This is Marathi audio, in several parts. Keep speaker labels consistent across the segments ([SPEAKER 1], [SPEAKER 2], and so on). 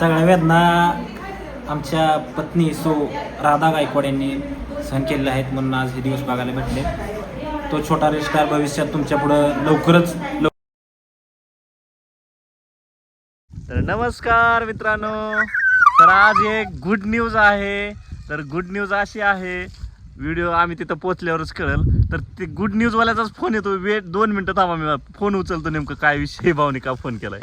[SPEAKER 1] सगळ्या वेदना आमच्या पत्नी सो राधा गायकवाड यांनी सहन केलेल्या आहेत म्हणून आज हे दिवस बघायला भेटले. तो छोटा रेस्टार भविष्यात तुमच्या पुढं लवकरच
[SPEAKER 2] तर नमस्कार मित्रांनो. तर आज एक गुड न्यूज आहे. तर गुड न्यूज अशी आहे. व्हिडिओ आम्ही तिथं पोचल्यावरच कळल. तर ते गुड न्यूजवाल्याचाच फोन येतो. वेट दोन मिनटं थांबा मी फोन उचलतो नेमकं काय विषय भावनिका का फोन केलाय?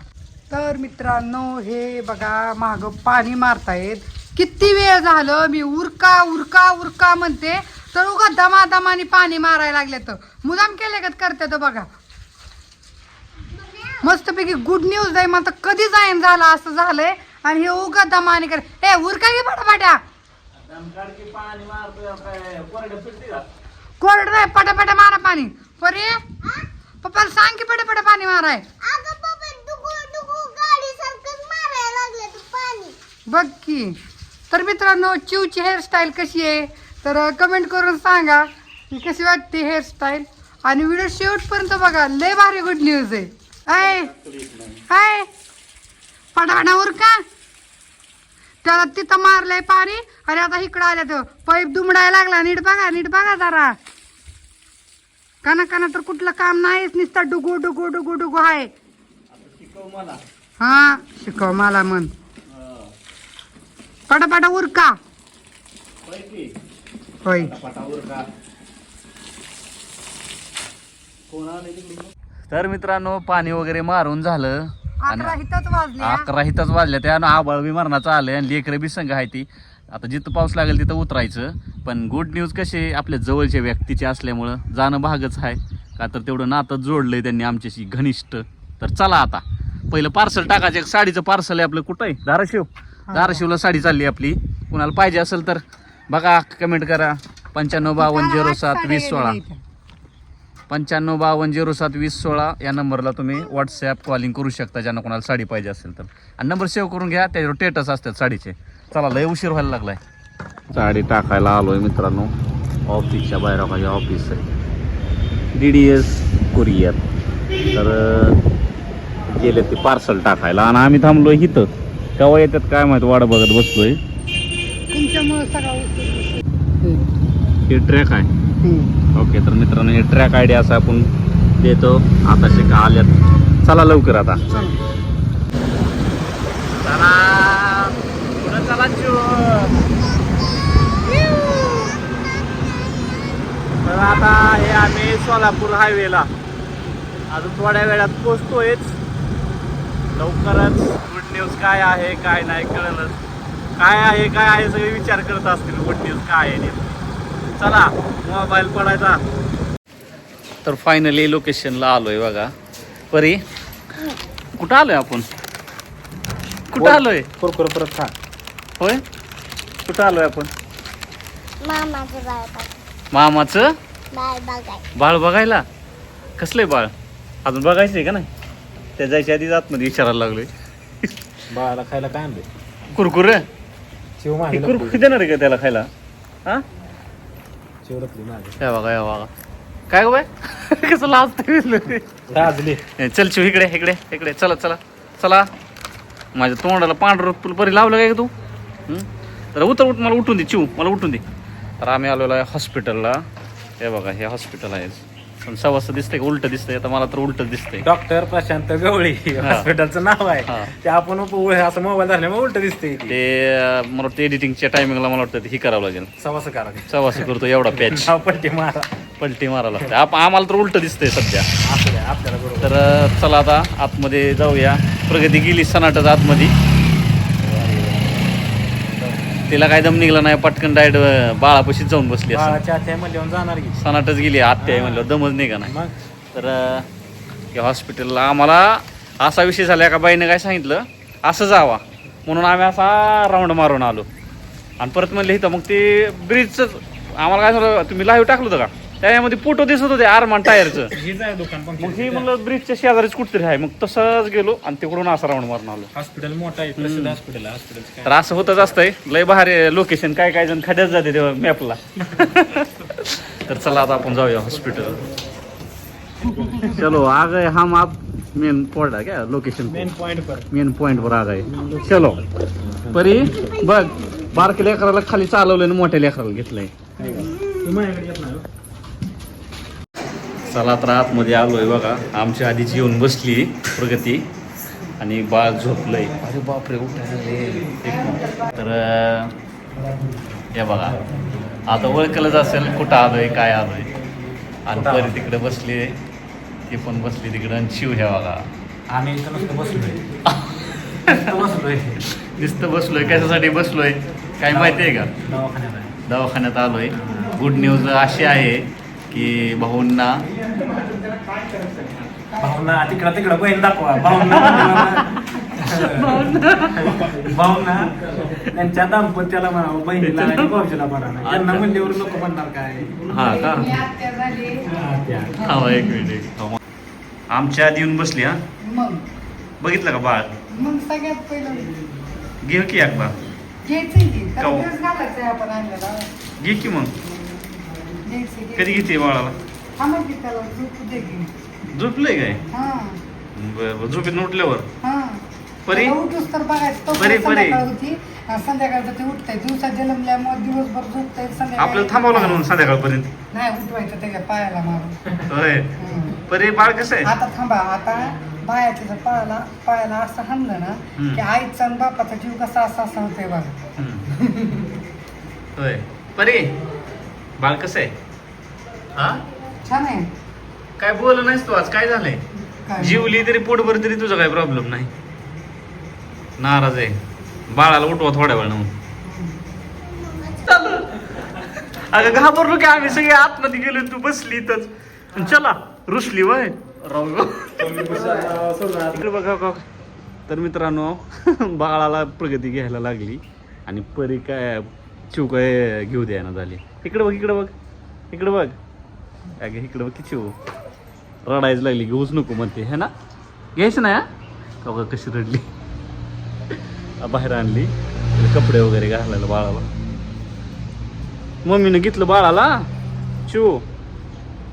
[SPEAKER 3] तर मित्रांनो हे बघा माग पाणी मारतायत. किती वेळ झालं? मी उरका उरका उरका म्हणते. तर उगा दमा दमाने पाणी मारायला लागले तर. मुदाम केले का करते तर बघा. मस्तपैकी गुड न्यूज आहे. मग कधी जाईन झालं असं झालंय. आणि हे उगा दमाने कर ए उरका की फटाफट्या कोरड नाही पटापटा मारा पाणी. परे पप्पाला सांग की पटापटा पाणी माराय
[SPEAKER 4] अगं बाबा डुगू डुगू गाडी सारखंच मारायला लागलं तू पाणी
[SPEAKER 3] बघ की. तर मित्रांनो चिवची हेअरस्टाईल कशी आहे? तर कमेंट करून सांगा की कशी वाटते हेअरस्टाईल आणि व्हिडिओ शेवटपर्यंत बघा लय भारी गुड न्यूज आहे. आय पटापटावर का? त्याला तिथं मारलंय पाणी आणि आता इकडं आल्या तर पाईप दुमडायला लागला. नीट बघा नीट बघा जरा. काना काना तर कुठलं काम नाहीच. नुसतं डुगू डुगू डुगू डुगू आहे हा शिकव मला म्हण. पटापटा उरका. होय.
[SPEAKER 2] तर मित्रांनो पाणी वगैरे मारून झालं.
[SPEAKER 3] अकरा हितच वाजल्या
[SPEAKER 2] अकरा हिताच वाजल्या त्या आबाळ बी मरणाचं आलंय आणि लेकरं बी संघ आहे ती. आता जिथं पाऊस लागेल तिथं उतरायचं. पण गुड न्यूज कशी आपल्या जवळच्या व्यक्तीचे असल्यामुळं जाणं भागच आहे. का तर तेवढं नातं जोडलंय त्यांनी आमच्याशी घनिष्ठ. तर चला आता. पहिलं पार्सल टाकायचं एक साडीचं पार्सल आहे आपलं. कुठं आहे? धाराशिव धाराशिवला साडी चालली आपली. कुणाला पाहिजे असेल तर बघा कमेंट करा. पंच्याण्णव बावन्न झिरो सात वीस सोळा. पंच्याण्णव बावन्न झिरो सात वीस सोळा या नंबरला तुम्ही व्हॉट्सॲप कॉलिंग करू शकता ज्यांना कोणाला साडी पाहिजे असेल तर. आणि नंबर सेव्ह करून घ्या त्याच्यावर टेटस असतात साडीचे. चला लय उशीर व्हायला लागलाय. साडी टाकायला आलोय मित्रांनो. ऑफिसच्या बाहेर माझे ऑफिस आहे. डी डी एस कुरिअर तर गेले ते पार्सल टाकायला आणि आम्ही थांबलोय इथं. केव्हा येतात काय माहिती वाट बघत
[SPEAKER 3] तुमच्यामुळे सगळं
[SPEAKER 2] हे ट्रॅक आहे. ओके तर मित्रांनो हे ट्रॅक आयडी असा आपण देतो. आता शिका आल्यात. चला लवकर आता. चला. पुढं चला तर आता हे आम्ही सोलापूर हायवेला अजून थोड्या वेळात पोचतोयच लवकरच गुड न्यूज काय आहे काय नाही कळलंच. काय आहे काय आहे सगळे विचार करत असतील. गुड न्यूज काय आहे. चला मोबाईल पडायचा. तर फायनली लोकेशनला आलोय बघा. परी कुठं आलोय आपण? कुठं आलोय?
[SPEAKER 1] कुरकुर परत खा.
[SPEAKER 2] होय? कुठं आलोय आपण?
[SPEAKER 4] मामाचं बाळ
[SPEAKER 2] मामाचं?
[SPEAKER 4] बाळ बघाय.
[SPEAKER 2] बाळ बघायला? कसलंय बाळ? अजून बघायचंय का नाही? त्या जायच्या आधीच आतमध्ये विचारायला लागलोय.
[SPEAKER 1] बाळाला खायला काय आणले
[SPEAKER 2] कुरकुर?
[SPEAKER 1] शिव
[SPEAKER 2] हे
[SPEAKER 1] मागे
[SPEAKER 2] कुरकुर देणार आहे का त्याला खायला? हा?
[SPEAKER 1] मागे.
[SPEAKER 2] या बघा या बघा. काय गो बाय कसं लाजत
[SPEAKER 1] राजले
[SPEAKER 2] चल शिव इकडे इकडे इकडे. चला चला चला. माझ्या तोंडाला पांढरं तुला बरी लावलं काय का तू? हं? तर उतर उठ मला उठून दे चिव मला उठून दे. तर आम्ही आलेलो आहे हॉस्पिटलला. हे बघा हे हॉस्पिटल आहे. पण सवास दिसतंय का? उलट दिसतंय. आता मला तर उलट दिसतंय.
[SPEAKER 1] डॉक्टर प्रशांत गवळी हॉस्पिटलचं नाव. आहे. ते आपण असं मोबाईल झाल्यामुळे उलट दिसते
[SPEAKER 2] ते. मला वाटतं एडिटिंगच्या टायमिंगला मला वाटतं हे करावं लागेल.
[SPEAKER 1] सवास करा
[SPEAKER 2] सवास करतो एवढा पॅच
[SPEAKER 1] पलटी मारा.
[SPEAKER 2] पलटी मारावं लागतं आम्हाला तर उलट दिसतंय सध्या.
[SPEAKER 1] आपल्या आपल्याला
[SPEAKER 2] तर चला आता आतमध्ये जाऊया. प्रगती गेली सनाटच आतमध्ये. तिला काय दम निघला नाही पटकन डायरेक्ट बाळापाशीच जाऊन बसली
[SPEAKER 1] आत्या मध्ये जाणार की.
[SPEAKER 2] सनाटच गेली आत्या आहे म्हणलं दमच निघा नाही.
[SPEAKER 1] मग?
[SPEAKER 2] तर या हॉस्पिटलला आम्हाला असा विषय झाला एका बाईने काय सांगितलं? असं जावा. म्हणून आम्ही असा राऊंड मारून आलो. आणि परत म्हणले इथं मग ते ब्रिजचं आम्हाला काय झालं तुम्ही लाईव्ह टाकलं होतं का? त्याच्यामध्ये फोटो दिसत होते आरमान टायरचं.
[SPEAKER 1] हेच आहे दुकान
[SPEAKER 2] मग हे म्हणलं ब्रिजच्या शेजारीच कुठतरी आहे. मग तसंच गेलो आणि तिकडून असा राऊंड मारून आलो.
[SPEAKER 1] हॉस्पिटल मोठं आहे प्रसिद्ध हॉस्पिटल आहे काय?
[SPEAKER 2] तर असं होतच असतंय. लय भारी लोकेशन काय काय जण खड्यात जाते तेव्हा मॅपला तर चला आता आपण जाऊया हॉस्पिटल चलो आ गए हम आप मेन पॉइंट आहे काय? लोकेशन
[SPEAKER 1] मेन पॉइंट पर
[SPEAKER 2] मेन पॉइंट वर आग आहे चलो. परी बघ बारक्या लेकराला खाली चालवलं आणि मोठ्या लेकराला घेतलंय.
[SPEAKER 1] तू माझ्याकडे येत नाही हो.
[SPEAKER 2] चला तर आतमध्ये आलोय बघा. आमच्या आधीच येऊन बसली प्रगती. आणि बाळ झोपलंय. अरे बापरे उठायला तर हे बघा. आता ओळखलंच असेल कुठं आलोय काय आलोय. आणि परी तिकडे बसली. ती पण बसली तिकडे. आणि शिव ह्या बघा.
[SPEAKER 1] आम्ही नुसतं बसलोय. बसलोय.
[SPEAKER 2] नुसतं बसलोय. कशासाठी बसलोय? काय माहिती आहे का?
[SPEAKER 1] दवाखान्यात आहे.
[SPEAKER 2] दवाखान्यात आलोय. गुड न्यूज अशी आहे की भाऊंना
[SPEAKER 1] भाऊंना तिकडं तिकडं बहीण दाखवा. भाऊंना भाऊंना. त्यांच्या दाम्पत्याला म्हणावं बहिणीला आणि भाऊजीला म्हणा त्यांना म्हणल्यावर लोक म्हणणार काय?
[SPEAKER 2] हा का?
[SPEAKER 3] मी आत्या झाली
[SPEAKER 1] हा.
[SPEAKER 2] हा एक मिनिट एक थांबा. आमच्या आधी येऊन बसली हा?
[SPEAKER 3] मग.
[SPEAKER 2] बघितलं का बाळ?
[SPEAKER 3] मग सगळ्यात पहिलं.
[SPEAKER 2] घे की एकदा.
[SPEAKER 3] घ्यायचं की?
[SPEAKER 2] का?
[SPEAKER 3] त्याला ड्रेस घालायचा आपण आणलेला.
[SPEAKER 2] घे की मग. कधी घेते बाळाला
[SPEAKER 3] थांबा की त्याला झोपू दे की.
[SPEAKER 2] झोपलंय काय?
[SPEAKER 3] हा.
[SPEAKER 2] बरं झोपेत उठल्यावर
[SPEAKER 3] हा.
[SPEAKER 2] परी?
[SPEAKER 3] उठूस तर बघायचं
[SPEAKER 2] परी,
[SPEAKER 3] संध्याकाळचं ते उठतंय. दिवसात जन्मल्यामुळे दिवसभर झोपतंय संध्याकाळी
[SPEAKER 2] आपल्याला थांबावं लागेल म्हणून संध्याकाळपर्यंत.
[SPEAKER 3] नाही उठवायचं त्याच्या पायाला मारून.
[SPEAKER 2] होय. परी बाळ कसं आहे?
[SPEAKER 3] आता थांबा आता बायाच्या पायाला पायाला असं हाणलं ना. की आईचा आणि बापाचा जीव कसा असा असा होतोय बघा.
[SPEAKER 2] होय. परी? बाळ कसं आहे? हा?
[SPEAKER 3] छान आहे.
[SPEAKER 2] काय बोल नाहीस तू आज? काय झालंय?
[SPEAKER 3] काय?
[SPEAKER 2] जीवली तरी पोटभर तरी तुझा काय प्रॉब्लेम नाही. नाराज आहे. बाळाला उठवा थोड्या वेळ अगं घाबरलो की आम्ही सगळे आतमध्ये गेलो तू बसली तर चला रुसली वय. राहू इकडे बघा का तर मित्रांनो बाळाला प्रगती घ्यायला लागली आणि परी काय चिव काय घेऊ द्यायना झाली. इकडे बघ इकडे बघ इकडे बघ. अगे इकडे बघ की चिव रडायच लागली घेऊच नको म्हणते है ना? घ्यायचं ना का बघ कशी रडली? बाहेर आणली कपडे वगैरे घालायला बाळाला. मम्मीनं घेतलं बाळाला? चिव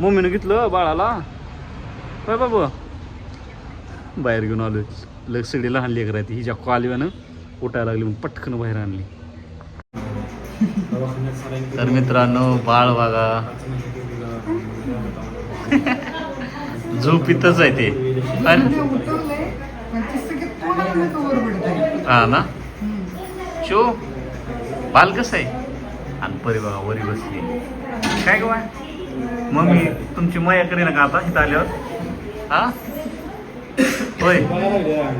[SPEAKER 2] मम्मीनं घेतलं बाळाला? काय बाबा? बाहेर घेऊन आलो लग सगळी लहान लेकर आहेत हिच्या कॉलव्यानं उठायला लागली मग पटकन बाहेर आणली. तर मित्रांनो बाळ बघा. झोपितच आहे ते. हा ना? शो बाल कसं आहे? आणि परी बघा वरी बसली. काय गं मग मम्मी तुमची मया करी ना का आता? इथं आल्यावर? हा? होय.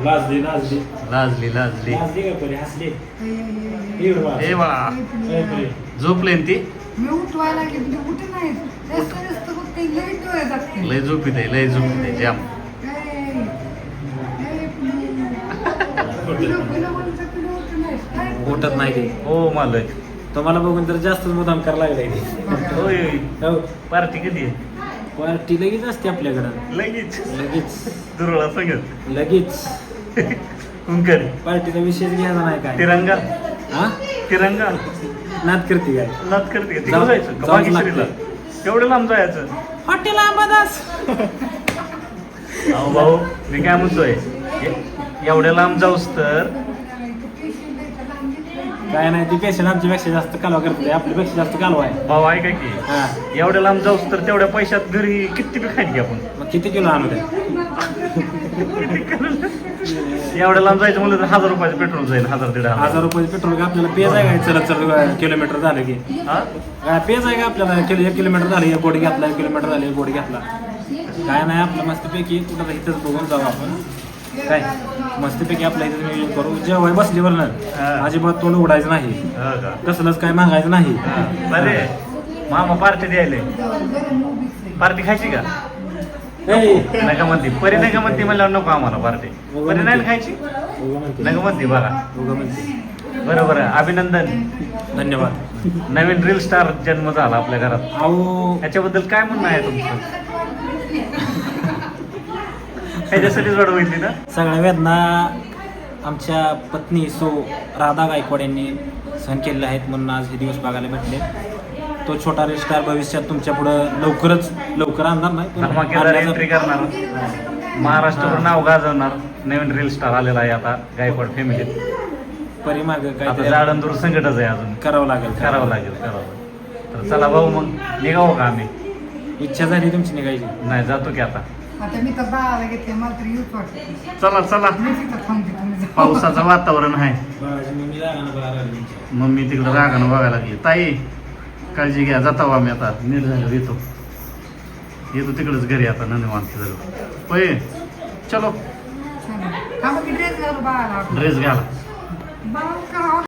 [SPEAKER 1] लाजली लाजली.
[SPEAKER 2] लाजली लाजली.
[SPEAKER 1] लाजली का परी? हसली.
[SPEAKER 3] ए, ए,
[SPEAKER 1] हे बघा.
[SPEAKER 2] हे बाळा
[SPEAKER 1] परी.
[SPEAKER 2] झोपले ती?
[SPEAKER 3] मी उठवायला लागले म्हणजे उठे नाही. जास्त जास्त फक्त लई डोळे जाते
[SPEAKER 2] लय झोपीत आहे लय झोपीत आहे जाम.
[SPEAKER 1] उठत नाही. ते.
[SPEAKER 2] हो मालक
[SPEAKER 1] तुम्हाला बघून तर जास्तच मुदाम करायला लागलाय ते
[SPEAKER 2] होय.
[SPEAKER 1] हो.
[SPEAKER 2] पार्टी कधी आहे.
[SPEAKER 1] पार्टी लगेच असते आपल्याकडं.
[SPEAKER 2] लगेच.
[SPEAKER 1] लगेच.
[SPEAKER 2] दुरळा सांगत
[SPEAKER 1] लगेच.
[SPEAKER 2] कुंकर
[SPEAKER 1] पार्टीचा विषयच घ्यायचा नाही काय.
[SPEAKER 2] तिरंगा.
[SPEAKER 1] हा?
[SPEAKER 2] तिरंगा.
[SPEAKER 1] नाद करते काय?
[SPEAKER 2] नात करते? तिकडं
[SPEAKER 1] जाऊ-
[SPEAKER 2] जायचं का?
[SPEAKER 1] जाऊच
[SPEAKER 2] बागेश्वरीला? एवढं लांब जायचं.
[SPEAKER 1] हॉटेल अंबादास
[SPEAKER 2] अहो भाऊ मी काय म्हणतोय? ए- एवढ्या लांब जाऊस तर
[SPEAKER 1] काय नाही ती पेशंट आमच्यापेक्षा जास्त कालवा करते आपल्यापेक्षा जास्त कालवा आहे.
[SPEAKER 2] भाऊ ऐका की
[SPEAKER 1] हा.
[SPEAKER 2] एवढ्या लांब जाऊस तर तेवढ्या पैशात घरी किती बी खायची आपण?
[SPEAKER 1] मग किती किलो आणू द्या?
[SPEAKER 2] एवढ्या लांब जायचं म्हणलं तर हजार रुपयाचं पेट्रोल जाईल हजार दीड हजार.
[SPEAKER 1] हजार पेट्रोल का आपल्याला पेज आहे काय चलत चलत किलोमीटर झालं की.
[SPEAKER 2] हा?
[SPEAKER 1] काय पेज आहे का आपल्याला? किलो एक किलोमीटर झालं एक गोडी घेतला एक किलोमीटर झालं एक गोडी घेतला. काय नाही आपलं मस्तपैकी कुठं इथंच बघून जाऊ आपण. काय? मस्तपैकी आपल्या इथं नियोजन करू. जेव्हा बसलीवर ना. अजिबात तोंड उडायचं नाही? कसलंच काय मागायचं नाही.
[SPEAKER 2] अरे मामा पार्टी द्यायले. पार्टी खायची का?
[SPEAKER 1] ए,
[SPEAKER 2] नका म्हणते परी नका म्हणते म्हणल्यावर नको आम्हाला पार्टी. परी नाही ना खायची. नका म्हणते बघा. बरोबर आहे अभिनंदन.
[SPEAKER 1] धन्यवाद.
[SPEAKER 2] नवीन रील स्टार जन्म झाला आपल्या घरात.
[SPEAKER 1] अहो.
[SPEAKER 2] याच्याबद्दल काय म्हणणं आहे तुमचं? ह्याच्यासाठीच वाढवली ना?
[SPEAKER 1] सगळ्या वेदना आमच्या पत्नी सो राधा गायकवाड यांनी सहन केलेल्या आहेत म्हणून आज हे दिवस बघायला भेटले. तो छोटा रील स्टार भविष्यात तुमच्या पुढं लवकरच लवकर आणणार नाही
[SPEAKER 2] धमाकेदार करणार. महाराष्ट्रावर नाव गाजवणार. नवीन रील स्टार आलेला आहे आता गायकवाड फॅमिलीत
[SPEAKER 1] परिमार्ग
[SPEAKER 2] आता
[SPEAKER 1] काय
[SPEAKER 2] जाडंदूर संकटच आहे अजून.
[SPEAKER 1] करावं लागेल
[SPEAKER 2] करावं लागेल करावं लागेल. तर चला भाऊ मग निघावं का आम्ही?
[SPEAKER 1] इच्छा झाली तुमची निघायची.
[SPEAKER 2] नाही जातो की आता.
[SPEAKER 3] आता मी तर बाळाला घेतले मला तरी वाटत
[SPEAKER 2] चला चला.
[SPEAKER 3] मी तिथं थांबते तुम्ही जा.
[SPEAKER 2] पावसाचं वातावरण आहे.
[SPEAKER 1] मी.
[SPEAKER 2] मम्मी तिकडं रागानं बघायला लागली. ताई काळजी घ्या जाता आम्ही आता. नीट झालं येतो. येतो तिकडच घरी आता नंदवांत झालं होय चलो.
[SPEAKER 3] ड्रेस घालू बाळाला.
[SPEAKER 2] ड्रेस घाला.
[SPEAKER 3] बाळा